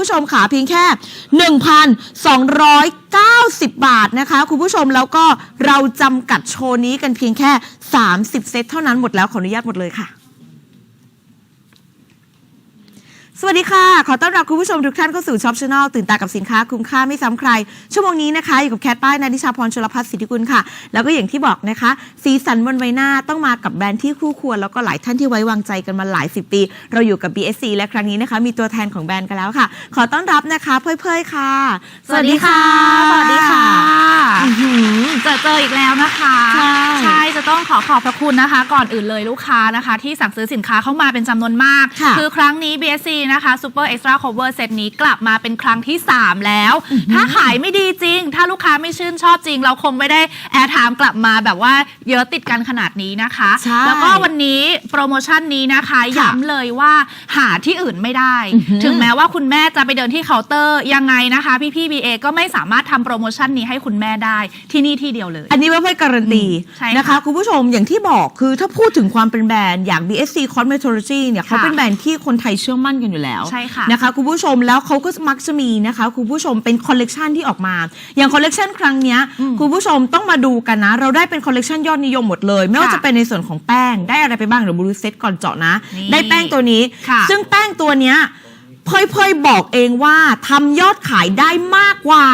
ผู้ชมขาเพียงแค่ 1,290 บาทนะคะ คุณผู้ชมแล้วก็เราจำกัดโชว์นี้กันเพียงแค่ 30 เซตเท่านั้นหมดแล้วขออนุญาตหมดเลยค่ะ สวัสดีค่ะ ขอต้อนรับคุณผู้ชมทุกท่านเข้าสู่ช็อปช n แนลตื่นตากับสินค้าคุ้มค่าไม่ซ้ำใคร ชั่วโมงนี้นะคะ อยู่กับแคทป้ายนาดิชาพรชลพัฒน์สิทธิกุลค่ะ แล้วก็อย่างที่บอกนะคะ สีสันบนใบหน้าต้องมากับแบรนด์ที่คู่ควร แล้วก็หลายท่านที่ไว้วางใจกันมาหลายสิบปี เราอยู่กับ BSC และครั้งนี้นะคะ มีตัวแทนของแบรนด์กันแล้วค่ะ ขอต้อนรับนะคะเพื่อยๆค่ะ สวัสดีค่ะ สวัสดีค่ะอื้อหือเจอเจออีกแล้วนะคะใช่จะต้องขอขอบพระคุณนะคะ ก่อนอื่นเลยลูกค้านะคะ ที่สั่งซื้อสินค้าเข้ามาเป็นจำนวนมากค่ะอครั้งนี้ BSC นะคะ Super Extra Cover Set นี้กลับมาเป็นครั้งที่ 3 แล้ว ถ้าขายไม่ดีจริง ถ้าลูกค้าไม่ชื่นชอบจริง เราคงไม่ได้แอร์ไทม์กลับมาแบบว่าเยอะติดกันขนาดนี้นะคะ ใช่แล้วก็วันนี้โปรโมชั่นนี้นะคะค่ะย้ำเลยว่าหาที่อื่นไม่ได้ อือหือ ถึงแม้ว่าคุณแม่จะไปเดินที่เคาน์เตอร์ ยังไงนะคะพี่พี่ BA ก็ไม่สามารถทำโปรโมชั่นนี้ให้คุณแม่ได้ที่นี่ที่เดียวเลย อันนี้ไม่ค่อยการันตีอืมใช่ค่ะนะคะ คุณผู้ชมอย่างที่บอกคือถ้าพูดถึงความเป็นแบรนด์อย่าง BSC Cosmetology เนี่ยเขาเป็นแบรนด์ที่คนไทยเชื่อมั่นกันอยู่แล้วใช่ค่ะนะคะคุณผู้ชมแล้วเขาก็มักจะมีนะคะคุณผู้ชมเป็นคอลเลกชันที่ออกมา อย่างคอลเลกชันครั้งเนี้ยอืมคุณผู้ชมต้องมาดูกันนะ เราได้เป็นคอลเลกชันยอดนิยมหมดเลย ไม่ว่าค่ะจะเป็นในส่วนของแป้งได้อะไรไปบ้างเดี๋ยวบรูเซตก่อนเจาะนะนี่ได้แป้งตัวนี้ค่ะซึ่งแป้งตัวเนี้ยเพยๆบอกเองว่าทำยอดขายได้มากกว่า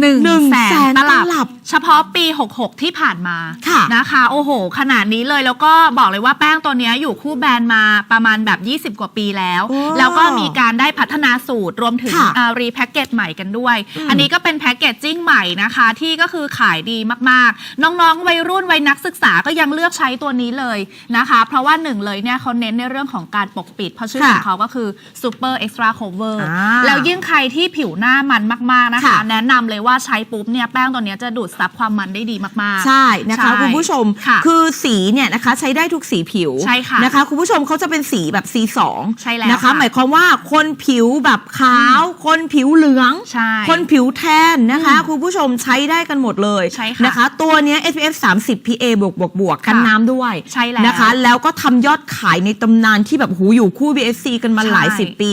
หนึ่งหนึ่งแสแสนนตลับตลับ เฉพาะปี 66 ที่ผ่านมาค่ะ นะคะ โอ้โห ขนาดนี้เลยแล้วก็บอกเลยว่าแป้งตัวเนี้ยอยู่คู่แบรนด์มาประมาณแบบ 20 กว่าปีแล้ว โอ้แล้วก็มีการได้พัฒนาสูตรรวมถึงค่ะรีแพ็กเกจใหม่กันด้วย อืม อันนี้ก็เป็นแพ็กเกจจิ้งใหม่นะคะ ที่ก็คือขายดีมากๆ น้องๆ วัยรุ่นวัยนักศึกษาก็ยังเลือกใช้ตัวนี้เลยนะคะ เพราะว่าหนึ่งเลยเนี่ยเขาเน้นในเรื่องของการปกปิด เพราะชื่อของค่ะเขาก็คือ Super Extra Cover อ่า แล้วยิ่งใครที่ผิวหน้ามันมากๆนะคะ ค่ะ แนะนำเลยว่าใช้ปุ๊บเนี่ยแป้งตัวเนี้ยจะดูดซับความมันได้ดีมากๆ ใช่นะคะ ใช่คุณผู้ชมค่ะอสีเนี่ยนะคะใช้ได้ทุกสีผิวใช่ค่ะนะคะ คุณผู้ชมเขาจะเป็นสีแบบสีสองใช่แล้วนะคะ ค่ะหมายความว่าคนผิวแบบขาว คนผิวเหลือง ใช่คนผิวแทนนะคะอืมคุณผู้ชมใช้ได้กันหมดเลยใช่ค่ะนะคะ ตัวเนี้ย SPF 30 PA บวกบวกบวกกันค่ะน้ำด้วยใช่แล้วนะคะ แล้วก็ทำยอดขายในตำนานที่แบบหูอยู่คู่ BSC กันมาใช่ หลายสิบปี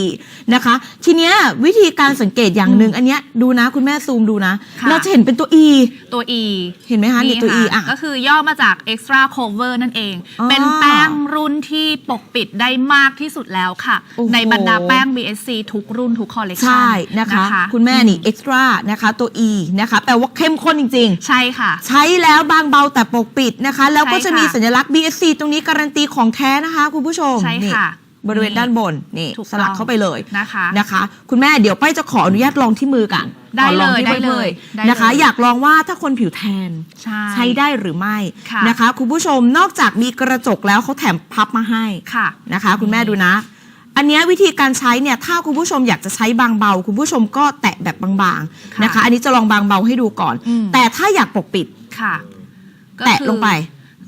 นะคะ ทีเนี้ยวิธีการสังเกตอย่างหนึ่งอันเนี้ยดูนะคุณแม่ซูมดูนะ ค่ะ เราจะเห็นเป็นตัว E ตัว E เห็นไหมคะนี่ตัว E อะ ก็คือย่อมาจาก extra cover นั่นเอง อ๋อเป็นแป้งรุ่นที่ปกปิดได้มากที่สุดแล้วค่ะ โอ้โห ในบรรดาแป้ง BSC ทุกรุ่นทุกคอลเลกชันใช่นะคะ คุณแม่นี่ extra นะคะตัว E นะคะแปลว่าเข้มข้นจริงใช่ค่ะๆใช้แล้วบางเบาแต่ปกปิดนะคะ แล้วก็ใช่จะค่ะ มีสัญลักษณ์ BSC ตรงนี้การันตีของแท้นะคะคุณผู้ชมใช่นี่ ค่ะ บริเวณด้านบนนี่ถูกสลักต้องเข้าไปเลยนะคะนะคะ คุณแม่เดี๋ยวป้ายจะขออนุญาตลองที่มือกันได้ขอองที่เลยได้เลยพื่อได้ๆนะคะเลยอยากลองว่าถ้าคนผิวแทนใช่ใช้ได้หรือไม่ค่ะ นะคะ คุณผู้ชมนอกจากมีกระจกแล้วเขาแถมพับมาให้ ค่ะ นะคะ คุณแม่ดูนะ อันเนี้ยวิธีการใช้เนี่ยถ้าคุณผู้ชมอยากจะใช้บางเบา คุณผู้ชมก็แตะแบบบางๆค่ะนะคะอันนี้จะลองบางเบาให้ดูก่อน อืม แต่ถ้าอยากปกปิดค่ะก็แตะคือลงไป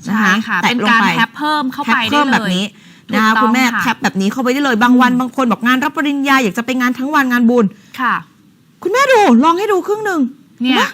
นะใช่คะค่ะแตะเป็นลงการไปแท็บเพิ่มเข้าแท็ไปบได้เพิ่มเลยแบบนี้ถูก นะคะต้องคุณแม่ค่ะแท็บแบบนี้เข้าไปได้เลยบางวันบางคนบอกงานรับปริญญาอยากจะไปงานทั้งวันงานบุญ ค่ะ คุณแม่ดูลองให้ดูครึ่งหนึ่งเนี่ย ห็ไหม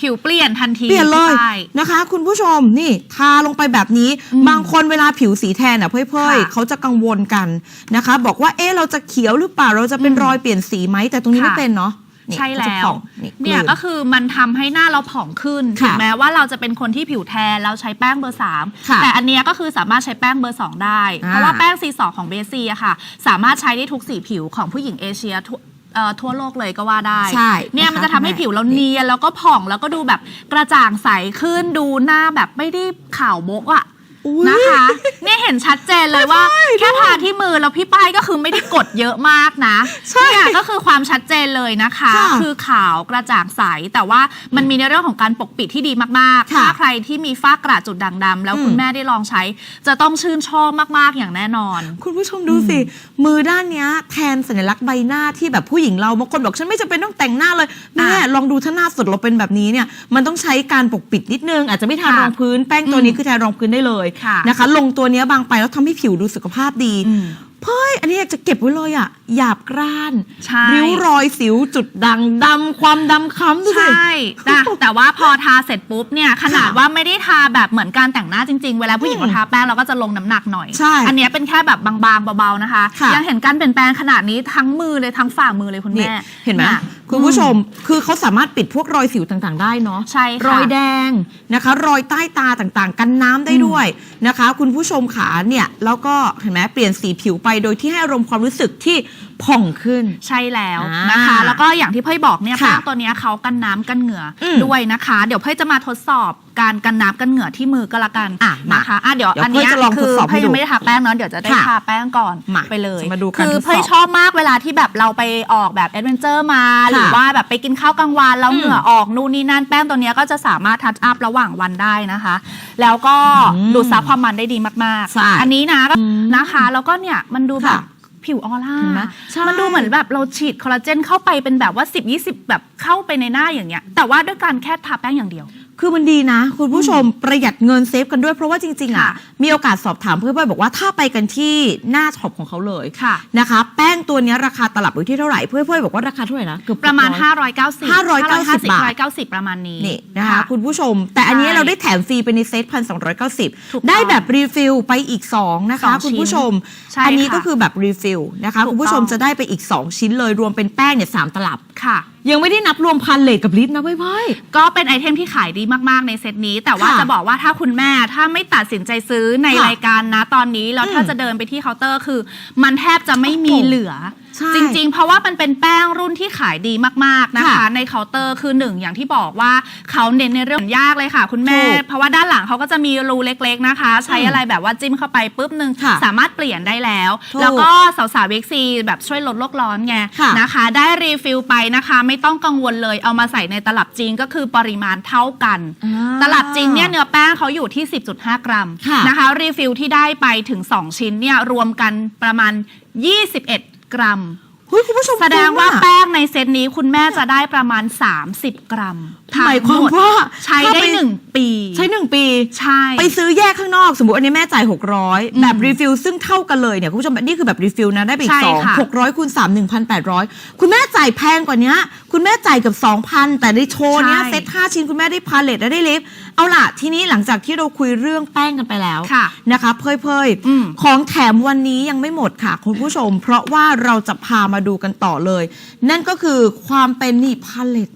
ผิวเปลี่ยนทันทีเปลี่ยนเลยใช่นะคะ คุณผู้ชมนี่ทาลงไปแบบนี้ อืมบางคนเวลาผิวสีแทนอะเพ่อยค่ะๆเขาจะกังวลกันนะคะ บอกว่าเอ๊ะเราจะเขียวหรือเปล่าเราจะเป็นอืมรอยเปลี่ยนสีไหมแต่ตรงนี้ค่ะ ไม่เป็นเนาะนี่ ใช่เขาจะแล้วผ่องนี่เนี่ยกลืก็คือมันทำให้หน้าเราผ่องขึ้นค่ะถึงแม้ว่าเราจะเป็นคนที่ผิวแทนเราใช้แป้งเบอร์ค่ะ3แต่อันเนี้ยก็คือสามารถใช้แป้งเบอร์2ได้อ่าเพราะว่าแป้ง C2 ของเบซีอะค่ะ สามารถใช้ได้ทุกสีผิวของผู้หญิงเอเชียทั่วเอ่อทั่วโลกเลยก็ว่าได้ใช่เนี่ยนะคะมันจะทำให้คุณแม่ผิวเราเนียนแล้วก็ผ่องแล้วก็ดูแบบกระจ่างใสขึ้นดูหน้าแบบไม่ได้ขาวโบ๊ะอะอุ๊ย นะคะ เนี่ยเห็นชัดเจนเลยว่า แค่ทาที่มือแล้วพี่ป้ายก็คือไม่ได้กดเยอะมากนะใช่เนี่ยก็คือความชัดเจนเลยนะคะค่ะคือขาวกระจ่างใส แต่ว่ามันมีในเรื่องของการปกปิดที่ดีมากๆค่ะถ้าใครที่มีฝ้ากระจุดด่างดำแล้วอืมคุณแม่ได้ลองใช้ จะต้องชื่นชอบมากๆอย่างแน่นอน คุณผู้ชมดูสิ มือด้านเนี้ยแทนสัญลักษณ์ใบหน้าที่แบบผู้หญิงเราบางคนบอกฉันไม่จำเป็นต้องแต่งหน้าเลยแม่อะลองดูถ้าหน้าสดเราเป็นแบบนี้เนี่ยมันต้องใช้การปกปิดนิดนึงอาจจะไม่ทาค่ะรองพื้นแป้งตัวนี้อืมคือแทนรองพื้นได้เลยค่ะนะคะ ลงตัวเนี้ยบางไปแล้วทำให้ผิวดูสุขภาพดีอืมเพ้ยอันนี้อยากจะเก็บไว้เลยอะหยาบกร้านใช่ ริ้วรอยสิวจุดด่างดำความดำค้ำดูใชสิ่แต่แต่ว่าพอทาเสร็จปุ๊บเนี่ยขนาดค่ะว่าไม่ได้ทาแบบเหมือนการแต่งหน้าจริงๆ เวลาผู้หญิงอืมเราทาแป้งเราก็จะลงน้ำหนักหน่อย ใช่อันเนี้ยเป็นแค่แบบบางๆเบาๆนะคะ ค่ะยังเห็นการเปลี่ยนแปลงขนาดนี้ทั้งมือเลยทั้งฝ่ามือเลยคุณนี่แม่เห็นไหม ย คุณผู้ชมคือเขาสามารถปิดพวกรอยสิวต่างๆ ได้เนาะใช่ค่ะรอยแดงนะคะ รอยใต้ตาต่างๆ กันน้ำได้ด้วยนะคะ คุณผู้ชมขาเนี่ยแล้วก็เห็นไหมเปลี่ยนสีผิวไปโดยที่ให้อารมณ์ความรู้สึกที่ ผ่องขึ้น ใช่แล้วอ่านนะคะ แล้วก็อย่างที่เพ่ยบอกเนี่ยค่ะแป้งตัวเนี้ยเขากันน้ำกันเหงื่ออมด้วยนะคะ เดี๋ยวเพ่ยจะมาทดสอบการกันน้ำกันเหงื่อที่มือก็แล้วกันอะมานะคะอะเดี๋ยวเดี๋ยวอันเนี้ยเพ่ยจะลองคืทดอสอบให้เพ่ยดูยังไม่ได้ทาแป้งเนาะเดี๋ยวจะได้ค่ะทาแป้งก่อนมาไปเลยจะมาดูการคือทดสอบเพ่ยชอบมากเวลาที่แบบเราไปออกแบบแอดเวนเจอร์มาหรือค่ะว่าแบบไปกินข้าวกลางวันแล้วอืมเหงื่อออกนู่นนี่นั่นแป้งตัวเนี้ยก็จะสามารถทัชอัพระหว่างวันได้นะคะ แล้วก็อืมดูดซับความมันได้ดีมากใช่ๆอันนี้นะก็อืมนะคะ แล้วก็เนี่ยมันดูแบบค่ะ ผิวออร่าเห็นไหมใช่มันดูเหมือนแบบเราฉีดคอลลาเจนเข้าไปเป็นแบบว่า 10 20 แบบเข้าไปในหน้าอย่างเงี้ยแต่ว่าด้วยการแค่ทาแป้งอย่างเดียว คือมันดีนะ คุณผู้ชมประหยัดเงินเซฟกันด้วยเพราะว่าจริง ๆ อะค่ะมีโอกาสสอบถามเพื่อนๆบอกว่าถ้าไปกันที่หน้าช็อปของเขาเลยค่ะนะคะ แป้งตัวเนี้ยราคาตลับอยู่ที่เท่าไหร่เพื่อนๆบอกว่าราคาเท่าไหร่นะเกือบประมาณ600 590 590 บาท590 ประมาณนี้นี่นะคะ คุณผู้ชม แต่อันนี้ใช่เราได้แถมฟรีไปในเซตพันสองถูกต้องได้แบบรีฟิลไปอีก 2 นะคะสองชิ้นคุณผู้ชมใช่อันี้ค่ะก็คือแบบรีฟิลนะคะถูกคุณผู้ชมต้องจะได้ไปอีก 2 ชิ้นเลยรวมเป็นแป้งเนี่ยสามตลับค่ะ ยังไม่ได้นับรวมพันเลทกับลิตรนะเพ่อยก็เป็นไอเทมที่ขายดีมากๆในเซตนี้ แต่ว่าค่ะจะบอกว่าถ้าคุณแม่ถ้าไม่ตัดสินใจซื้อในค่ะรายการนะตอนนี้แล้วอืมถ้าจะเดินไปที่เคาน์เตอร์คือ มันแทบจะไม่มีโอ้โหเหลือ ใช่จริง ๆ เพราะว่ามันเป็นแป้งรุ่นที่ขายดีมากๆนะคะ ค่ะในเคาน์เตอร์คือหนึ่งอย่างที่บอกว่าเขาเน้นในเรื่องยากเลยค่ะ คุณแม่ ถูกเพราะว่าด้านหลังเขาก็จะมีรูเล็กๆนะคะ ใช้อืมอะไรแบบว่าจิ้มเข้าไปปุ๊บนึงค่ะสามารถเปลี่ยนได้แล้ว ถูกแล้วก็สาวๆเวกซีแบบช่วยลดโลกร้อนไงค่ะนะคะ ได้รีฟิลไปนะคะ ไม่ต้องกังวลเลยเอามาใส่ในตลับจริงก็คือปริมาณเท่ากัน อ่าตลับจริงเนี่ยเนื้อแป้งเขาอยู่ที่ 10.5 กรัมค่ะ นะคะ รีฟิลที่ได้ไปถึง 2 ชิ้นเนี่ยรวมกันประมาณ 21 กรัม เฮ้ยคุณผู้ชมแสดงว่าคุ้มอะแป้งในเซตนี้คุณแม่จะได้ประมาณ 30 กรัมหมายความทั้งหดว่าใช้ถ้าได้ไปหนึ่งปี ใช้หนึ่งปี ใช่ ไปซื้อแยกข้างนอกสมมติอันนี้แม่จ่าย 600 แบบรีฟิลซึ่งเท่ากันเลยเนี่ยคุณผู้ชมนี่คือแบบรีฟิลนะได้ไปอีใช่กสองค่ะหกร้อยคูณสามหนึ่งพันแปดร้อยคุณแม่จ่ายแพงกว่านี้ คุณแม่จ่ายเกับ2,000 แต่ในโชว์เนี้ยใช่เซ็ตห้าชิ้นคุณแม่ได้พาเลตและได้ลิฟต์เอาล่ะ ทีนี้หลังจากที่เราคุยเรื่องแป้งกันไปแล้วค่ะนะคะเพยเพยๆอืม ของแถมวันนี้ยังไม่หมดค่ะ คุณผู้ชม เพราะว่าเราจะพามาดูกันต่อเลย นั่นก็คือความเป็นนี่พาเลต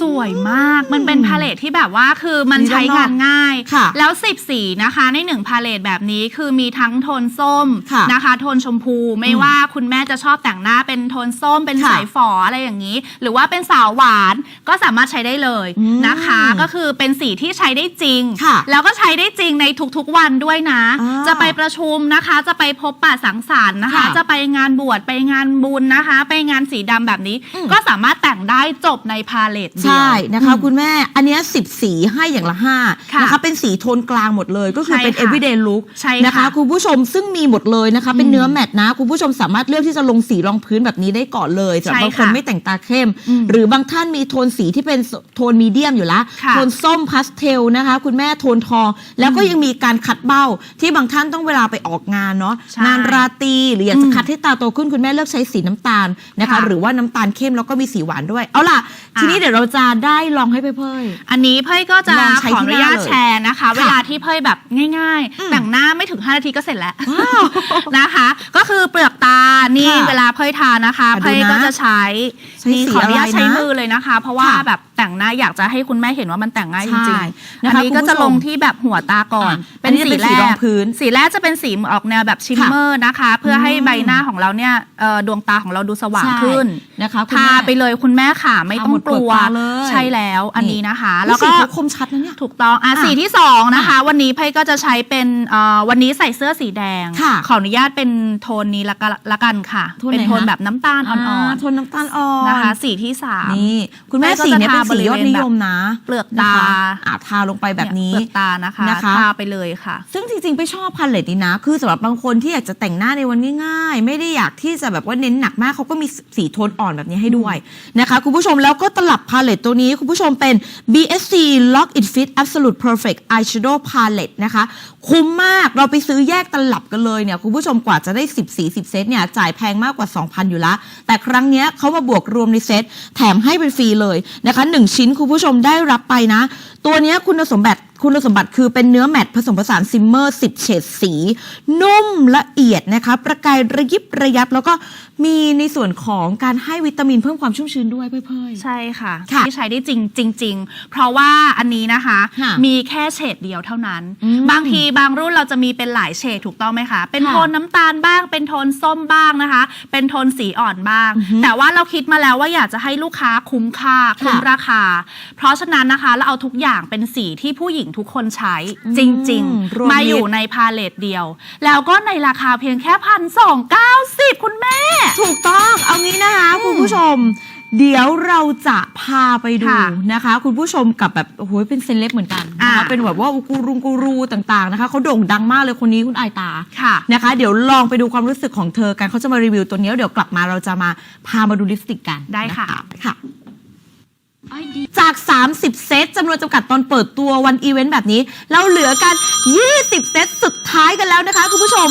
สวยมากมันเป็นพาเลทที่แบบว่าคือมันมีใช้งานง่ายค่ะแล้วสิบสีนะคะ ในหนึ่งพาเลทแบบนี้คือมีทั้งโทนส้มค่ะนะคะ โทนชมพูไม่อืมว่าคุณแม่จะชอบแต่งหน้าเป็นโทนส้มเป็นค่ะสายฝออะไรอย่างนี้ หรือว่าเป็นสาวหวานก็สามารถใช้ได้เลยอืมนะคะ ก็คือเป็นสีที่ใช้ได้จริงค่ะแล้วก็ใช้ได้จริงในทุกๆวันด้วยนะอ่าจะไปประชุมนะคะ จะไปพบปะสังสรรค์นะคะค่ะจะไปงานบวชไปงานบุญนะคะ ไปงานสีดำแบบนี้อืมก็สามารถแต่งได้จบในพาเลทเดียว ใช่นะคะคุณแม่อันเนี้ย10สีให้อย่างละ5ค่ะนะคะเป็นสีโทนกลางหมดเลยก็คือใช่เป็นค่ะ everyday look ใช่ค่ะนะคะคุณผู้ชมซึ่งมีหมดเลยนะคะ เป็นเนื้อแมตต์นะ คุณผู้ชมสามารถเลือกที่จะลงสีรองพื้นแบบนี้ได้ก่อนเลยสำหรับใช่บางคนค่ะไม่แต่งตาเข้ม อืมหรือบางท่านมีโทนสีที่เป็นโทนมีเดียมอยู่แล้วค่ะโทนส้มพาสเทลนะคะ คุณแม่โทนทองแล้วก็ยังมีการคัดเบ้าที่บางท่านต้องเวลาไปออกงานเนาะใช่งานราตรีหรืออยากจะอืมคัดให้ตาโตขึ้นคุณแม่เลือกใช้สีน้ำตาลนะคะ ค่ะ หรือว่าน้ำตาลเข้มแล้วก็มีสีหวานด้วยเอาล่ะทีนี้อะเดี๋ยวเราจะได้ลองให้เพ่ย อันนี้เพ่ยก็จะลองใช้ขออนุญาตที่หน้าเลยแชร์นะคะ เวลาที่เพ่ยแบบง่าย อืมๆ แต่งหน้าไม่ถึง 5 นาทีก็เสร็จแล้วว้าวนะคะ ก็คือเปลือกตา นี่ค่ะเวลาเพ่ยทานะคะ อะดูเพ่ยนะก็จะใช้ใช้นี่สีขออนุญาตอะไรนะใช้มือเลยนะคะ เพราะว่าค่ะ แบบ แต่งหน้าอยากจะให้คุณแม่เห็นว่ามันแต่งง่ายจใช่ริงๆนะคะอันนี้ก็จะคุณผู้ชมลงที่แบบหัวตาก่อนอะอันนี้จะเป็นสีรองพื้น สีแรกจะเป็นสีออกแนวแบบชิมเมอร์นะคะ เพื่อให้ใบหน้าของเราเนี่ยเอ่อดวงตาของเราดูสว่างใช่ขึ้นนะคะคุณทาแม่ไปเลยคุณแม่ค่ะไม่ต้องกลัวทาหมดเปลือกตาเลยใช่แล้วอันนี้นะคะ แล้แล้ววก็ก็คมชัดนะเนี่ยถูกต้องอะอะสีที่สองนะคะ วันนี้ไพ่ก็จะใช้เป็นเอ่อวันนี้ใส่เสื้อสีแดงค่ะขออนุญาตเป็นโทนนี้ละกันละกันค่ะโทนไหนเป็นโทนคะแบบน้ำตาลอ่อนโทนน้ำตาลอ่อนๆนะคะ สีที่สามนี่คุณแม่แม่ก็สีเนี้ยจะเป็นสียอดนิยมนะเปลือกนะตาคะอะทาลงไปแบบนี้เยเปลือกตานะคะนะคะ ทาไปเลยค่ะ ซึ่งจริงๆ ไปชอบพาเลตนี้นะ คือสำหรับบางคนที่อยากจะแต่งหน้าในวันง่าย ๆ ไม่ได้อยากที่จะแบบว่าเน้นหนักมากเขาก็มีสีโทนอ่อนแบบนี้ให้ด้วยนะคะคุณผู้ชมแล้วแล้วก็ตลับพาเลตตัวนี้คุณผู้ชมเป็น BSC Lock It Fit Absolute Perfect Eyeshadow Palette นะคะ คุ้มมากเราไปซื้อแยกตลับกันเลยเนี่ยคุณผู้ชมกว่าจะได้ 10 สี 10 เซตเนี่ยจ่ายแพงมากกว่า 2,000 อยู่ละแต่ครั้งเนี้ยเขามาบวกรวมในเซตแถมให้เป็นฟรีเลยนะคะ1 ชิ้นคุณผู้ชมได้รับไปนะ ตัวนี้คุณสมบัติ คุณสมบัติคือเป็นเนื้อแมตต์ผสมผสานซิมเมอร์ 10 เฉดสี นุ่มละเอียดนะคะ ประกายระยิบระยับ แล้วก็มีในส่วนของการให้วิตามินเพิ่มความชุ่มชื้นด้วยเพื่อยใช่ค่ะ ค่ะที่ใช้ได้จริงจริง ๆ เพราะว่าอันนี้นะคะ ค่ะมีแค่เฉดเดียวเท่านั้น อืมบางทีบางรุ่นเราจะมีเป็นหลายเฉดถูกต้องไหมคะ เป็นค่ะโทนน้ำตาลบ้าง เป็นโทนส้มบ้างนะคะ เป็นโทนสีอ่อนบ้าง อือฮึแต่ว่าเราคิดมาแล้วว่าอยากจะให้ลูกค้าคุ้มค่าคุ้มค่ะ ราคา เพราะฉะนั้นนะคะเราเอาทุกอย่างเป็นสีที่ผู้หญิงทุกคนใช้อืมจริง รวมๆมาอยู่มิตรในพาเลตเดียว แล้วก็ในราคาเพียงแค่พันสองเก้าสิบคุณแม่ ถูกต้องเอางี้นะคะคุณผู้ชม เดี๋ยวเราจะพาไปดูค่ะนะคะ คุณผู้ชมกับแบบโอ้โหเป็นเซเลบเหมือนกันนะคะอ่า เป็นแบบว่ากูรูกูรูต่างๆนะคะเขาโด่งดังมากเลยคนนี้คุณอายตา ค่ะ นะคะ เดี๋ยวลองไปดูความรู้สึกของเธอกันเขาจะมารีวิวตัวนี้แล้วเดี๋ยวกลับมาเราจะมาพามาดูลิปสติกกันได้ค่ะ นค่ะ จาก 30 เซตจำนวนจำกัดตอนเปิดตัววันอีเวนต์แบบนี้ เราเหลือกัน 20 เซตสุดท้ายกันแล้วนะคะ คุณผู้ชม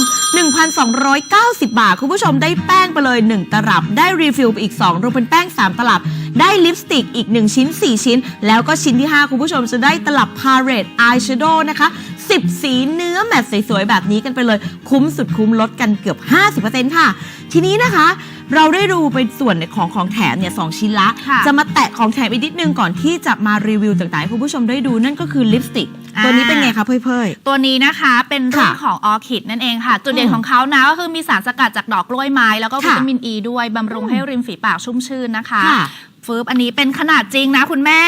1,290 บาท คุณผู้ชมได้แป้งไปเลย 1 ตลับ ได้รีฟิลไปอีก 2 รวมเป็นแป้ง 3 ตลับ ได้ลิปสติกอีก 1 ชิ้น 4 ชิ้น แล้วก็ชิ้นที่ 5 คุณผู้ชมจะได้ตลับพาเรตอายแชโดว์นะคะ 10 สีเนื้อแมตต์สวยๆ แบบนี้กันไปเลย คุ้มสุดคุ้มลดกันเกือบ 50%ค่ะ ทีนี้นะคะเราได้ดูเป็นส่วนของของแถมเนี่ยสองชิ้นละค่ะจะมาแตะของแถมอีกนิดนึงก่อนที่จะมารีวิวต่างๆให้คุณผู้ชมได้ดูนั่นก็คือลิปสติกอ่า ตัวนี้เป็นไงคะเพ่ย ตัวนี้นะคะเป็นรุ่นค่ะของออคิดนั่นเองค่ะ จุดเด่อืนมของเขานะก็คือมีสารสกัดจากดอกกล้วยไม้แล้วก็ค่ะวิตามินอ e ีด้วยบำรุงให้ริมฝีปากชุ่มชื่นนะคะค่ะฟืบอันนี้เป็นขนาดจริงนะคุณแม่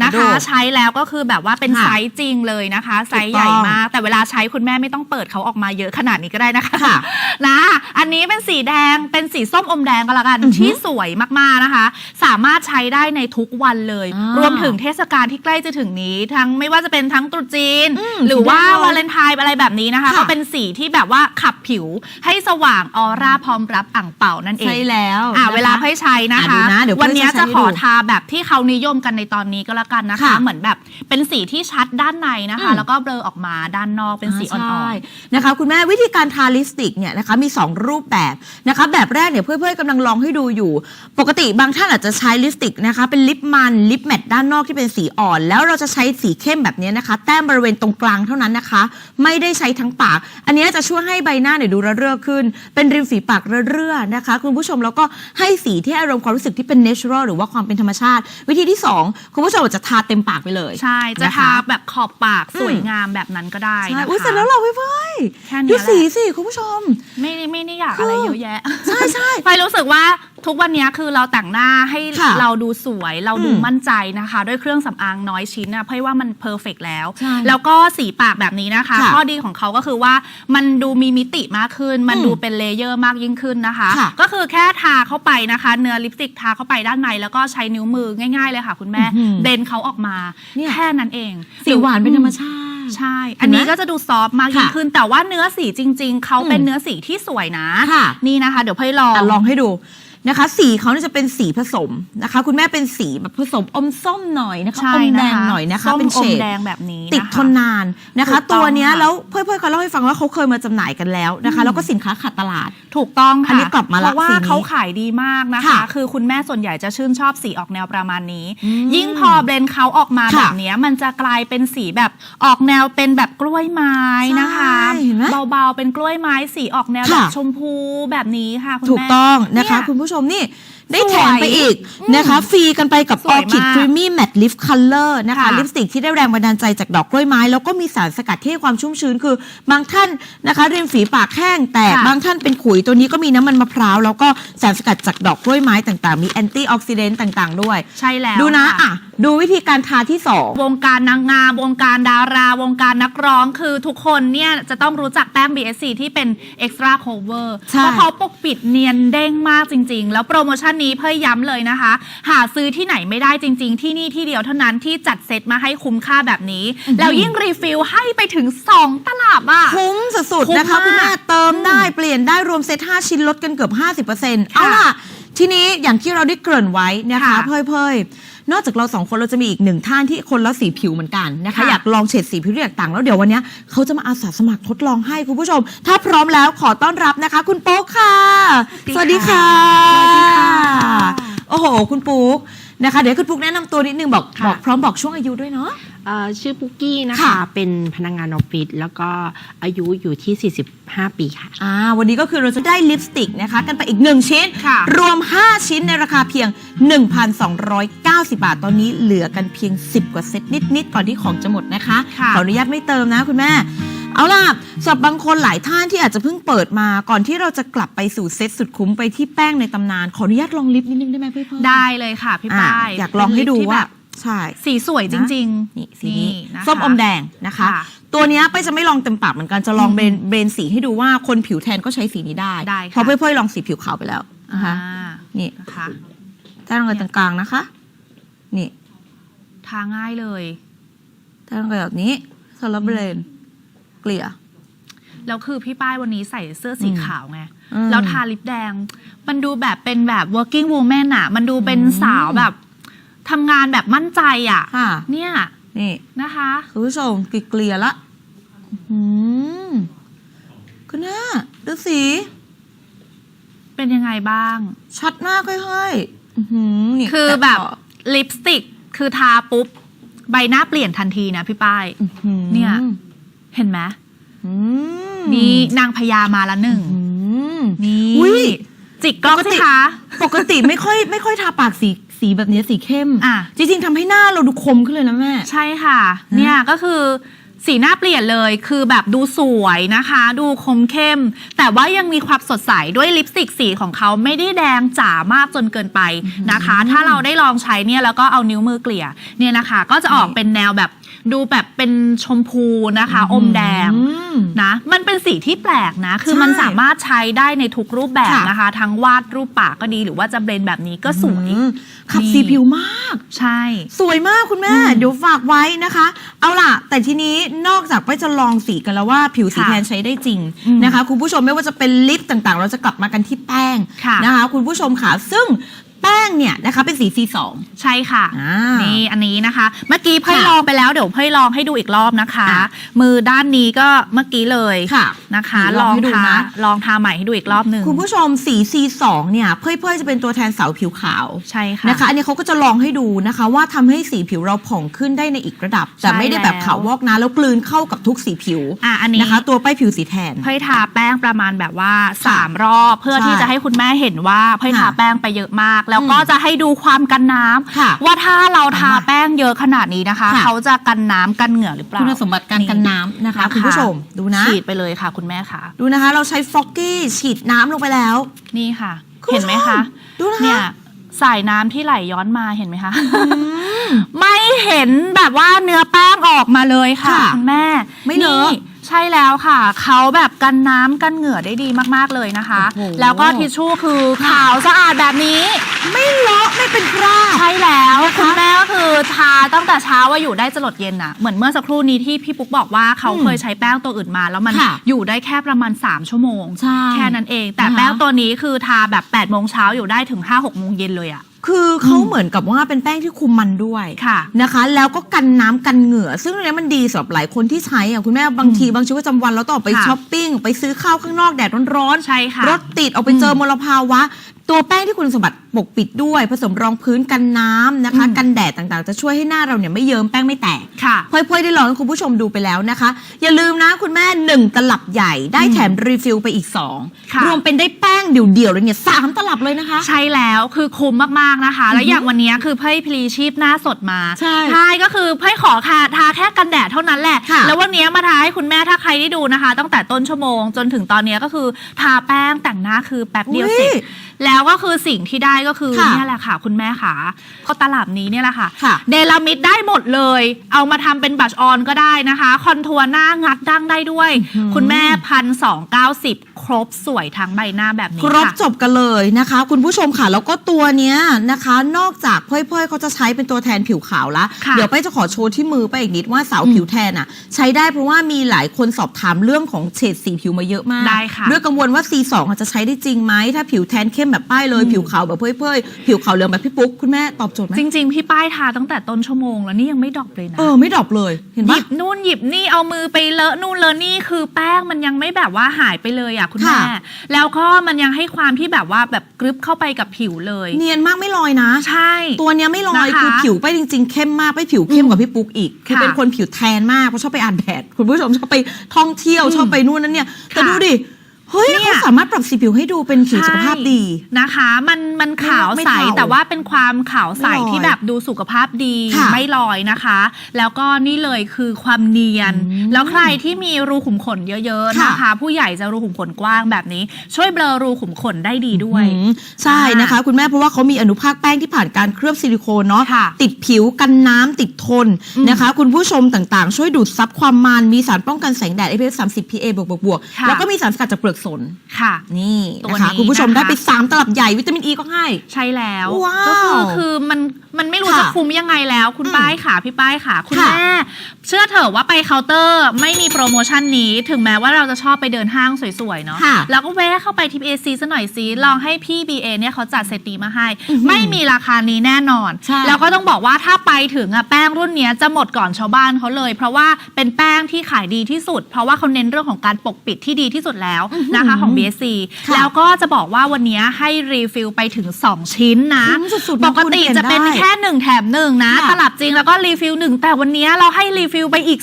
นะดูคะใช้แล้วก็คือแบบว่าเป็นค่ะไซส์จริงเลยนะคะ ไซส์ถูกใหต้ญ่องมาก แต่เวลาใช้คุณแม่ไม่ต้องเปิดเขาออกมาเยอะขนาดนี้ก็ได้นะคะค่ะนะอันนี้เป็นสีแดงเป็นสีส้มอมแดงก็แล้วกันอือฮึที่สวยมากๆนะคะ สามารถใช้ได้ในทุกวันเลย อ่าร รวมถึงเทศกาลที่ใกล้จะถึงนี้ ทั้งไม่ว่าจะเป็นทั้งตรุษจีนอืมหรือว่าสีแดงเลยวาเลนไทน์อะไรแบบนี้นะคะค่ะก็เป็นสีที่แบบว่าขับผิวให้สว่างออร่าพร้อมรับอ่างเป่านั่นเองใช่แล้วอ่านะคะเวลาให้ใช้นะอะดูคะนะเดี๋ยววันนี้เพื่อนจะจะใช้ขอให้ดูทาแบบที่เขานิยมกันในตอนนี้ก็แล้วกันนะคะค่ะเหมือนแบบเป็นสีที่ชัดด้านในนะคะอืมแล้วก็เบลอออกมาด้านนอกเป็นสีอ่ใช่อนนะคะ คุณแม่วิธีการทาลิปสติกเนี่ยนะคะมี 2 รูปแบบนะคะ แบบแรกเนี่ยเพื่อนๆกำลังลองให้ดูอยู่ ปกติบางท่านอาจจะใช้ลิปสติกนะคะ เป็นลิปมันลิปแมตต์ด้านนอกที่เป็นสีอ่อน แล้วเราจะใช้สีเข้มแบบนี้นะคะแต้มบริเวณตรงกลางเท่านั้นนะคะ ไม่ได้ใช้ทั้งปาก อันนี้จะช่วยให้ใบหน้าเนี่ยดูระเรื่อขึ้น เป็นริมฝีปากระเรื่อนะคะ คุณผู้ชมแล้วก็ให้สีที่ให้อารมณ์ความรู้สึกที่เป็น natural หรือว่าความเป็นธรรมชาติ วิธีที่สองคุณผู้ชมอาจจะทาเต็มปากไปเลยๆใช่จะนะคะทาแบบขอบปากสวยงามแบบนั้นก็ได้ใช่นะคะอุ้ยเสร็จแล้วเหราเพื่อนแค่ๆเนี้ดูยแหละสีสิคุณผู้ชม ไม่ได้ไม่ได้อยากคือออะไรเยอะแยะ ใช่ใช่ไฟรู้สึกว่าทุกวันนี้คือเราแต่งหน้าให้ค่ะเราดูสวยเราดูอืมมั่นใจนะคะ ด้วยเครื่องสำอางน้อยชิ้นนะเพราะว่ามันเพอร์เฟกแล้ว ใช่แล้วก็สีปากแบบนี้นะคะ ค่ะข้อดีของเขาก็คือว่ามันดูมีมิติมากขึ้น มันอืมดูเป็นเลเยอร์มากยิ่งขึ้นนะคะ ค่ะก็คือแค่ทาเข้าไปนะคะ เนื้อลิปสติกทาเข้าไปด้านในแล้วก็ใช้นิ้วมือง่าย ๆ เลยค่ะ คุณแม่อื้อหือเบนเขาออกมาเนี่ย แค่นั้นเองสีหวานเป็นธรรมชาติ ใช่ อันนี้ก็จะดูซอฟต์มากยิ่งค่ะขึ้น แต่ว่าเนื้อสีจริง ๆเขาเป็นอืม เนื้อสีที่สวยนะ ค่ะนี่นะคะ เดี๋ยวพ่อยลอง อะลองให้ดู นะคะ สีเขาเนี่ยจะเป็นสีผสมนะคะ คุณแม่เป็นสีแบบผสมอมส้มหน่อยนะคะใช่อมแดนะงคะหน่อยนะคะ ส้มเป็นเฉอมดแดงแบบนี้ะคะติดทนนานนะคะ ถูกต้องตัวเนี้ยค่ะ แล้วเพื่อนๆเขาเล่าให้ฟังว่าเขาเคยมาจำหน่ายกันแล้วนะคะ แล้วก็สินค้าขาดตลาด ถูกต้องค่ะอันนี้กลับมาละเพราะว่าสีนี้เขาขายดีมากนะคะ ค่ะคือคุณแม่ส่วนใหญ่จะชื่นชอบสีออกแนวประมาณนี้ อืมยิ่งพอเบลนด์เขาออกมาค่ะแบบเนี้ยมันจะกลายเป็นสีแบบออกแนวเป็นแบบกล้วยไม้นะคะใช่เห็นไหมเบาๆเป็นกล้วยไม้สีออกแนวค่ะแบบชมพูแบบนี้ค่ะคุณถูกแม่ต้องนะคะเยคุณผู้ชมนี่ ได้สวยแถมไปอีกนะคะฟรีกันไปกับ สวย Orchid มาก Creamy Matte Lip Color นะคะค่ะลิปสติกที่ได้แรงบันดาลใจจากดอกกล้วยไม้แล้วก็มีสารสกัดที่ให้ความชุ่มชื้นคือบางท่านนะคะริมฝีปากแห้งแตก ค่ะบางท่านเป็นขุยตัวนี้ก็มีน้ำมันมะพร้าว แล้วก็สารสกัดจากดอกกล้วยไม้ต่างๆ มีแอนตี้ออกซิเดนต์ต่างๆ ด้วย ใช่แล้วดูนะค่ อะดูวิธีการทาที่สอง วงการนางงาม วงการดารา วงการนักร้องคือทุกคนเนี่ย จะต้องรู้จักแป้ง BSC ที่เป็น extra cover ใช่ เพราะเขาปกปิดเนียนเด้งมากจริง ๆ แล้วโปรโมชั่นนี้เพื่อย้ำเลยนะคะ หาซื้อที่ไหนไม่ได้จริง ๆ ที่นี่ที่เดียวเท่านั้นที่จัดเซตมาให้คุ้มค่าแบบนี้ แล้วยิ่งรีฟิลให้ไปถึง 2 ตลับอะ คุ้มสุดคุ้ๆมนะคะมากคุณแม่เติมได้เปลี่ยนได้รวมเซต5ชิ้นลดกันเกือบ 50%เอาล่ะ ทีนี้อย่างที่เราได้เกริ่นไว้นะคะค่ะเพยเพยนอกจากเราสองคนเราจะมีอีกหนึ่งท่านที่คนละสีผิวเหมือนกันนะคะ ค่ะ อยากลองเฉดสีผิวที่แตกต่างแล้วเดี๋ยววันเนี้ยเขาจะมาอาสาสมัครทดลองให้คุณผู้ชม ถ้าพร้อมแล้วขอต้อนรับนะคะ คุณปุ๊กค่ะ สวัสดีค่ะสวัสดีค่ะโอ้โห คุณปุ๊กนะคะ เดี๋ยวให้คุณปุ๊กแนะนำตัวนิดนึงบอกค่ะ บอกพร้อมบอกช่วงอายุด้วยเนาะเอ่อ ชื่อปุ๊กกี้นะคะ ค่ะ เป็นพนักงานออฟฟิศแล้วก็อายุอยู่ที่ 45 ปีค่ะ อ่าวันนี้ก็คือเราจะได้ลิปสติกนะคะ กันไปอีก 1 ชิ้น ค่ะ รวม 5 ชิ้นในราคาเพียง 1,290 บาท ตอนนี้เหลือกันเพียง 10 กว่าเซตนิด ๆ ก่อนที่ของจะหมดนะคะ ค่ะ ขออนุญาตไม่เติมนะคุณแม่ เอาล่ะสำหรับบางคนหลายท่านที่อาจจะเพิ่งเปิดมา ก่อนที่เราจะกลับไปสู่เซตสุดคุ้มไปที่แป้งในตำนาน ขออนุญาตลองลิปนิดนึงได้ไหมพี่เพิ่มได้เลยค่ะพี่ป้ายอยากลองให้ดูเป็นลิปที่ว่าแบบ ใช่ สีสวยจริง ๆ นี่สีนี้นะคะ ส้มอมแดงนะคะ ค่ะตัวเนี้ยไปจะไม่ลองเต็มปากเหมือนกันจะลองเบนเบนสีให้ดูว่าคนผิวแทนก็ใช้สีนี้ได้ได้ค่ะ เพราะเพื่อยๆลองสีผิวขาวไปแล้วนะคะอ่านี่นะคะแต้งเลยตรงกลางนะคะ นี่ทาง่ายเลยแต้งเลยแบบนี้สลับเบรนเกลี่ย แล้วคือพี่ป้ายวันนี้ใส่เสื้อสีอืมขาวไง อืมแล้วทาลิปแดง มันดูแบบเป็นแบบ working woman อะมันดูเป็นอืมสาวแบบ ทำงานแบบมั่นใจอะค่ะ เนี่ยนี่นะคะ คุณผู้ชมเกลี่ยละอืมคุณน่าดูสีเป็นยังไงบ้าง ชัดมากค่อยๆอื้อหือนี่คือแบบต่อลิปสติก คือทาปุ๊บ ใบหน้าเปลี่ยนทันทีนะพี่ป้าย อื้อหือเนี่ย เห็นไหมอืมนี่นางพญามาละหนึ่ง อืม นี่ อุ๊ย จิกกล้องปกติ สิคะ ปกติไม่ค่อยไม่ค่อยทาปากสี สีแบบนี้สีเข้ม อะ จริง ๆทำให้หน้าเราดูคมขึ้นเลยนะแม่ ใช่ค่ะ เนี่ยก็คือสีหน้าเปลี่ยนเลยคือแบบดูสวยนะคะ ดูคมเข้ม แต่ว่ายังมีความสดใสด้วยลิปสติกสีของเขาไม่ได้แดงจ๋ามากจนเกินไปนะคะ ถ้าเราได้ลองใช้เนี่ยแล้วก็เอานิ้วมือเกลี่ยเนี่ยนะคะ ก็จะออกเป็นแนวแบบ ดูแบบเป็นชมพูนะคะ อมแดงอืมนะมันเป็นสีที่แปลกนะ คือใช่มันสามารถใช้ได้ในทุกรูปแบบค่ะนะคะ ทั้งวาดรูปปากก็ดีหรือว่าจะเบลนแบบนี้ก็สวยอืมขับนี่สีผิวมากใช่ สวยมากคุณแม่ เดี๋ยวฝากไว้นะคะ เอาล่ะ แต่ทีนี้นอกจากไปจะลองสีกันแล้วว่าผิวสีค่ะแทนใช้ได้จริงอืมนะคะ คุณผู้ชมไม่ว่าจะเป็นลิปต่างๆ เราจะกลับมากันที่แป้งค่ะนะคะ คุณผู้ชมค่ะซึ่ง แป้งเนี่ยนะคะเป็นสี C2 ใช่ค่ะ อ่านี่นี่อันนี้นะคะ เมื่อกี้เพ่ยค่ะลองไปแล้วเดี๋ยวเพ่ยลองให้ดูอีกรอบนะคะ อะ มือด้านนี้ก็เมื่อกี้เลยค่ะ นะคะนี่ลลอองงให้ดูทานะ ลองทาใหม่ให้ดูอีกรอบหนึ่งคุณผู้ชมสี C2 เนี่ยเพื่อยๆจะเป็นตัวแทนเสาผิวขาวใช่ค่ะ นะคะ อันนี้เขาก็จะลองให้ดูนะคะ ว่าทำให้สีผิวเราผ่องขึ้นได้ในอีกระดับ แต่ใช่ไม่ได้แบบแล้ว ขาววอกนะแล้วกลืนเข้ากับทุกสีผิวอะอันนี้ นะคะ ตัวป้ายผิวสีแทน เพ่ยทาแป้งประมาณแบบว่าสามรอบเพื่อใช่ที่จะให้คุณแม่เห็นว่าเพ่ยทาค่ะแป้งไปเยอะมากแล้วก็อืมจะให้ดูความกันน้ำค่ะว่าถ้าเราทาเอามาแป้งเยอะขนาดนี้นะคะ ค่ะ เขาจะกันน้ำกันเหงื่อหรือเปล่า คุณสมบัติการกันน้ำนะคะ คุณผู้ชมดูนะ ฉีดไปเลยค่ะ คุณแม่ค่ะ ดูนะคะ เราใช้ฟอกกี้ฉีดน้ำลงไปแล้ว นี่ค่ะ คุณเห็นไหมคะดูนะคะ เนี่ยสายน้ำที่ไหลย้อนมาเห็นไหมคะ ไม่เห็นแบบว่าเนื้อแป้งออกมาเลยค่ะค่ะคุณแม่ไม่เลอะ นี่ ใช่แล้วค่ะ เขาแบบกันน้ำกันเหงื่อได้ดีมากๆเลยนะคะ โอ้โห แล้วก็ทิชชู่คือขาวสะอาดแบบนี้ ไม่เลอะไม่เป็นคราบ ใช่แล้วนะคะคุณแม่ก็คือทาตั้งแต่เช้าว่าอยู่ได้จรดเย็นน่ะเหมือนเมื่อสักครู่นี้ที่พี่ปุ๊กบอกว่าเขาอืมเคยใช้แป้งตัวอื่นมา แล้วมันค่ะอยู่ได้แค่ประมาณ 3 ชั่วโมง ใช่แค่นั้นเอง แต่นะคะ แป้งตัวนี้คือทาแบบ8ปดโมงเช้าอยู่ได้ถึง5้าหกโมงเย็นเลยอะ คือเขาเหมือนกับว่าเป็นแป้งที่คุมมันด้วยค่ะนะคะ แล้วก็กันน้ำกันเหงื่อ ซึ่งตรงนี้มันดีสำหรับหลายคนที่ใช้อะคุณแม่บางทีบางชีวิตประจำวันเราต้องออกไปค่ะช้อปปิ้งไปซื้อข้าวข้างนอกแดดร้อนๆใช่ค่ะรถติดออกไปเจอมลภาวะ ตัวแป้งที่คุณสมบัติ ปกปิดด้วยผสมรองพื้นกันน้ำนะคะอืมกันแดดต่างๆ จะช่วยให้หน้าเราเนี่ยไม่เยิ้มแป้งไม่แตกค่ะพลอยๆได้ลองให้คุณผู้ชมดูไปแล้วนะคะ อย่าลืมนะคุณแม่หนึ่งตลับใหญ่ได้แถมรีฟิลไปอีกค่ะ2รวมเป็นได้แป้งเดี่ยวๆเลยเนี่ยสามตลับเลยนะคะ ใช่แล้วคือคุ้มมากๆนะคะ แล้วอย่างวันนี้คือเพ่ยพลีชีพหน้าสดมาใช่ก็คือเพ่ยขอคาทาแค่กันแดดเท่านั้นแหละ ค่ะแล้ววันนี้มาทาให้คุณแม่ถ้าใครได้ดูนะคะ ตั้งแต่ต้นชั่วโมงจนถึงตอนนี้ก็คือทาแป้งแต่งหน้าคือแป๊บเดียวเสร็จ อุ๊ย แล้วก็คือสิ่งที่ได้ก็คือค่ะเนี่ยแหละค่ะ คุณแม่ขาก็ตลับนี้เนี่ยแหละค่ะ ค่ะ เดลามิดได้หมดเลย เอามาทำเป็นบัชออนก็ได้นะคะ คอนทัวร์หน้างัดดั้งได้ด้วยอื้อหือคุณแม่พันสองเก้าสิบ คครบสวยทั้งใบหน้าแบบนี้ครบค่ะจบกันเลยนะคะ คุณผู้ชมค่ะ แล้วก็ตัวเนี้ยนะคะ นอกจากเพ่อยๆเขาจะใช้เป็นตัวแทนผิวขาวละค่ะเดี๋ยวไปจะขอโชว์ที่มือไปอีกนิดว่าสาวอืมผิวแทนอะ ใช้ได้เพราะว่ามีหลายคนสอบถามเรื่องของเฉดสีผิวมาเยอะมากได้ค่ะด้วยกังวลว่า C2 อาจจะใช้ได้จริงไหมถ้าผิวแทนเข้มแบบป้ายเลย ผิวขาวแบบเพ่อยๆผิวขาวเหลืองแบบพี่ปุ๊กคุณแม่ตอบโจทย์ไหมจริง ๆ พี่ป้ายทาตั้งแต่ต้นชั่วโมงแล้วนี่ยังไม่ดรอปเลยนะ เออไม่ดรอปเลยเห็นหปะ ยิบนู่นหยิบนี่เอามือไปเลอะนู่นเลอะนี่คือแป้งมันยังไม่แบบว่าหายไปเลยอะคุณค่ะแม่แล้วก็มันยังให้ความที่แบบว่าแบบกรึบเข้าไปกับผิวเลยเนียนมากไม่ลอยนะ ใช่ ตัวเนี้ยไม่ลอยนะคะคือผิวไปจริง ๆ เข้มมากไปผิวเข้มกว่าพี่ปุ๊กอีก คือค่ะเป็นคนผิวแทนมากเพราะชอบไปอ่านแดดคุณผู้ชมชอบไปท่องเที่ยวอืมชอบไปนู่นนั่นเนี่ย แต่ค่ะ ดูดิ เฮ้ยเนี่ย เขาสามารถปรับสีผิวให้ดูเป็นผิวสุขภาพดี ใช่นะคะ มันมันขาวไม่ใสเทาแต่ว่าเป็นความขาวใสไม่ลอยที่แบบดูสุขภาพดีค่ะไม่ลอยนะคะ แล้วก็นี่เลยคือความเนียน อืมแล้วใครที่มีรูขุมขนเยอะๆค่ะนะคะผู้ใหญ่จะรูขุมขนกว้างแบบนี้ ช่วยเบลอรูขุมขนได้ดีด้วย อืมใช่นะคะ คุณแม่เพราะว่าเขามีอนุภาคแป้งที่ผ่านการเคลือบซิลิโคนเนาะค่ะติดผิวกันน้ำติดทนอืมนะคะ คุณผู้ชมต่างๆ ช่วยดูดซับความมันมีสารป้องกันแสงแดด SPF 30 PA บวกบวกบวกค่ะแล้วก็มีสารสกัดจากเปลือกสนค่ะ นี่ตัวนะคะนี้คุณผู้ชมนะคะได้ไปสามตลับใหญ่วิตามินอ e ีก็ให้ ใช่แล้วว้าวก็คือคือมันมันไม่รู้ค่ะจะคุ้มยังไงแล้ว คุณอืมป้ายค่ะพี่ป้ายค่ะคุณค่ะแม่เชื่อเถอะว่าไปเคาน์เตอร์ไม่มีโปรโมชั่นนี้ ถึงแม้ว่าเราจะชอบไปเดินห้างสวยๆเนาะค่ะแล้วก็แวะเข้าไปทีเอซีซะหน่อยซิลองให้พี่ BA เนี่ยเขาจัดเซตนี้มาให้อื้อหือไม่มีราคานี้แน่นอนใช่แล้วก็ต้องบอกว่าถ้าไปถึงอะแป้งรุ่นเนี้ยจะหมดก่อนชาวบ้านเขาเลย เพราะว่าเป็นแป้งที่ขายดีที่สุด เพราะว่าเขาเน้นเรื่องของการปกปิดที่ดีที่สุดแล้วนะคะของ BSC ค่ะแล้วก็จะบอกว่าวันนี้ให้รีฟิลไปถึง 2 ชิ้นนะ คุ้มสุดๆนะปกติคุณเปลี่ยนจะเป็นได้แค่ 1 แถม 1 นะ ค่ะตลับจริงแล้วก็รีฟิล1แต่วันนี้เราให้รีฟิลไปอีก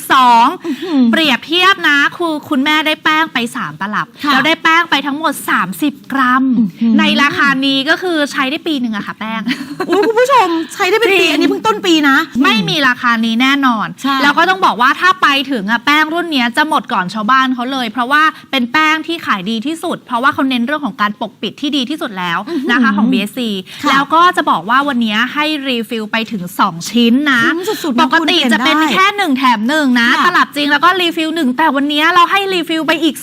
2 เปรียบเทียบนะคือคุณแม่ได้แป้งไป 3 ตลับ ค่ะแล้วได้แป้งไปทั้งหมด 30 กรัม อื้อหือ ในราคานี้ก็คือใช้ได้ปีหนึ่งอะค่ะ แป้ง อุ๊ยคุณผู้ชมใช้ได้เป็นจริปีงอันนี้เพิ่งต้นปีนะ ไม่มีราคานี้แน่นอน ใช่แล้วก็ต้องบอกว่าถ้าไปถึงอะแป้งรุ่นเนี้ยจะหมดก่อนชาวบ้านเขาเลย เพราะว่าเป็นแป้งที่ขายดีที่สุด เพราะว่าเขาเน้นเรื่องของการปกปิดที่ดีที่สุดแล้วนะคะของ BSC ค่ะแล้วก็จะบอกว่าวันนี้ให้รีฟิลไปถึง 2 ชิ้นนะคุ้มสุดๆนะปกติจะเป็นคุณเปลี่ยนได้แค่ 1 แถม 1 นะ ค่ะตลับจริงแล้วก็รีฟิล1แต่วันนี้เราให้รีฟิลไปอีก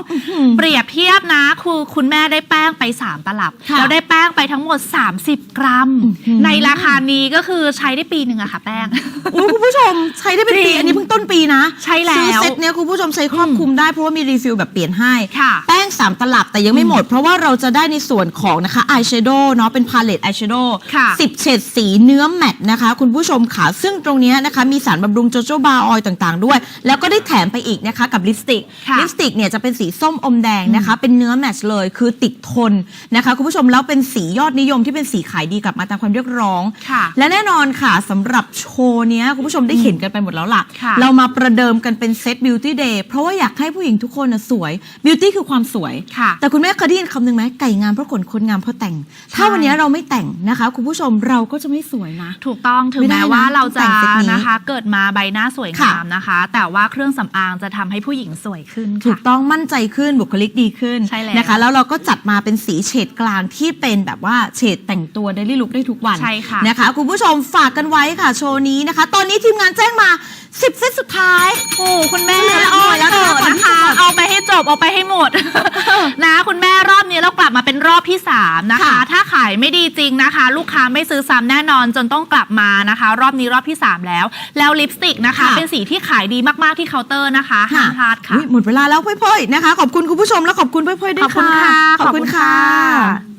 2 เปรียบเทียบนะคือคุณแม่ได้แป้งไป 3 ตลับ ค่ะแล้วได้แป้งไปทั้งหมด 30 กรัม อื้อหือ ในราคานี้ก็คือใช้ได้ปีหนึ่งอะค่ะแป้ง อุ๊ยคุณผู้ชมใช้ได้เป็นจริปีงอันนี้เพิ่งต้นปีนะใช่แล้วซื้อเซ็ตเนี้ยคุณผู้ชมใช้ครอบคลุมได้เพราะว่ามีรีฟิลแบบเปลี่ยนให้ ค่ะแป้ง 3 ตลับแต่ยังไม่หมด เพราะว่าเราจะได้ในส่วนของนะคะอายแชโดว์เนาะเป็นพาเลตอายแชโดว์ค่ะ สิบเฉดสีเนื้อแมตต์นะคะ คุณผู้ชมค่ะ ซึ่งตรงเนี้ยนะคะมีสารบำรุงโจโจบาออยต่างๆ ด้วย แล้วก็ได้แถมไปอีกนะคะกับลิปสติกค่ะลิปสติกเนี่ยจะเป็นสีส้มอมแดงนะคะ เป็นเนื้อแมตต์เลยคือติดทนนะคะ คุณผู้ชมแล้วเป็นสียอดนิยมที่เป็นสีขายดีกลับมาตามความเรียกร้อง ค่ะ และแน่นอนค่ะสำหรับโชว์เนี้ยคุณผู้ชมได้เห็นกันไปหมดแล้วล่ะ ค่ะ เรามาประเดิมกันเป็นเซตบิวตี้เดย์เพราะว่าอยากให้ผู้หญิงทุกคนนะสวยบิวตี้คือความสวย ค่ะ แต่คุณแม่เคยได้ยินคำหนึ่งไหมไก่งามเพราะขนคนงามเพราะแต่ง ถ้าใช่วันนี้เราไม่แต่งนะคะ คุณผู้ชมเราก็จะไม่สวยนะ ถูกต้องถึงไม่ได้แม้นะว่าเราต้จะองแต่งเซตนี้นะคะ เกิดมาใบหน้าสวยค่ะงามนะคะ แต่ว่าเครื่องสำอางจะทำให้ผู้หญิงสวยขึ้นถูกค่ะต้องมั่นใจขึ้นบุคลิกดีขึ้นใช่แล้วนะคะ แล้วเราก็จัดมาเป็นสีเฉดกลางที่เป็นแบบว่าเฉดแต่งตัวเดลี่ลุคได้ทุกวันใช่ค่ะนะคะ คุณผู้ชมฝากกันไว้ค่ะโชว์นี้นะคะ ตอนนี้ทีมงานแจ้งมา10เซตสุดท้าย โอ้คุณแม่เหลืออ้อหน่อยนแล้วเถนะคะอะก่อนนะที่จะคะหมดเอาไปให้จบ เอาไปให้หมดนะคุณแม่รอบนี้เรากลับมาเป็นรอบที่ 3 นะคะ ค่ะ ถ้าขายไม่ดีจริงนะคะ ลูกค้าไม่ซื้อซ้ำแน่นอนจนต้องกลับมานะคะ รอบนี้รอบที่ 3 แล้ว แล้วลิปสติกนะคะ ค่ะเป็นสีที่ขายดีมากๆที่เคาน์เตอร์นะคะห้ามพลาดค่ะ อุ๊ยหมดเวลาแล้วพ่อยๆนะคะ ขอบคุณคุณผู้ชมและขอบคุณพ่อยๆด้วยขอบคุณค่ะขอบคุณขอบคุณค่ะค่ะ